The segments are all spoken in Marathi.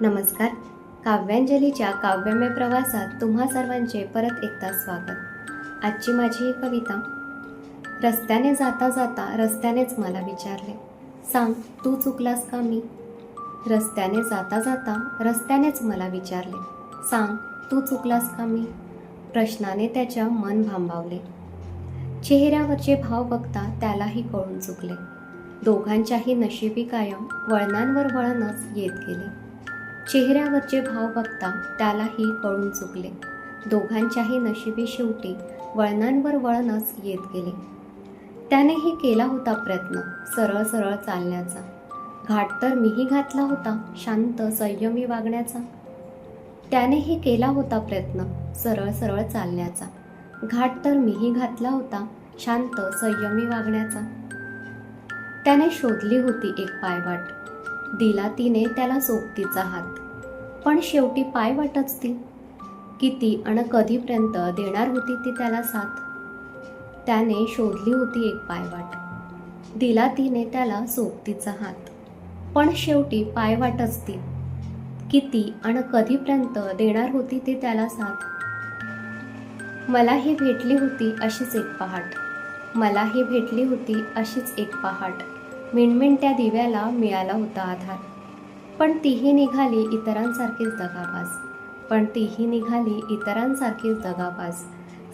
नमस्कार. काव्यांजलीच्या काव्यमय प्रवासात तुम्हा सर्वांचे परत एकदा स्वागत. आजची माझी ही कविता रस्त्याने जाता जाता रस्त्यानेच मला विचारले. सांग तू चुकलास का मी? रस्त्याने जाता जाता रस्त्यानेच मला विचारले. सांग तू चुकलास का मी? प्रश्नाने त्याच्या मन भांबावले. चेहऱ्यावरचे भाव बघता त्यालाही कळून चुकले. दोघांच्याही नशिबी कायम वळणांवर वळणच येत गेले. चेहऱ्यावरचे भाव बघता त्यालाही कळून चुकले. दोघांच्याही नशिबी शेवटी वळणांवर वळणच येत गेले. त्यानेही केला होता प्रयत्न सरळ सरळ चालण्याचा. घाट तर मीही घातला होता शांत संयमी वागण्याचा. त्यानेही केला होता प्रयत्न सरळ सरळ चालण्याचा. घाट तर मीही घातला होता शांत संयमी वागण्याचा. त्याने शोधली होती एक पायवाट. दिला तिने त्याला सोबतीचा हात. पण शेवटी पायवाटच ती. किती आणि कधीपर्यंत देणार होती ती त्याला साथ? त्याने शोधली होती एक पायवाट दिला तिने त्याला सोबतीचा हात. पण शेवटी पायवाटच ती. किती आणि कधीपर्यंत देणार होती ती त्याला साथ? मला ही भेटली होती अशीच एक पहाट. मला ही भेटली होती अशीच एक पहाट. मिणमिणत्या दिव्याला मिळाला होता आधार. पण तीही निघाली इतरांसारखीच दगाबाज. पण तीही निघाली इतरांसारखीच दगाबाज.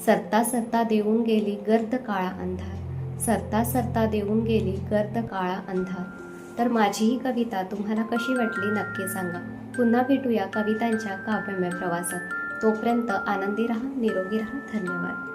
सरता सरता देऊन गेली गर्द काळा अंधार. सरता सरता देऊन गेली गर्द काळा अंधार. तर माझी ही कविता तुम्हाला कशी वाटली नक्की सांगा. पुन्हा भेटूया कवितांच्या काव्यमय प्रवासात. तोपर्यंत आनंदी राहा निरोगी राहा. धन्यवाद.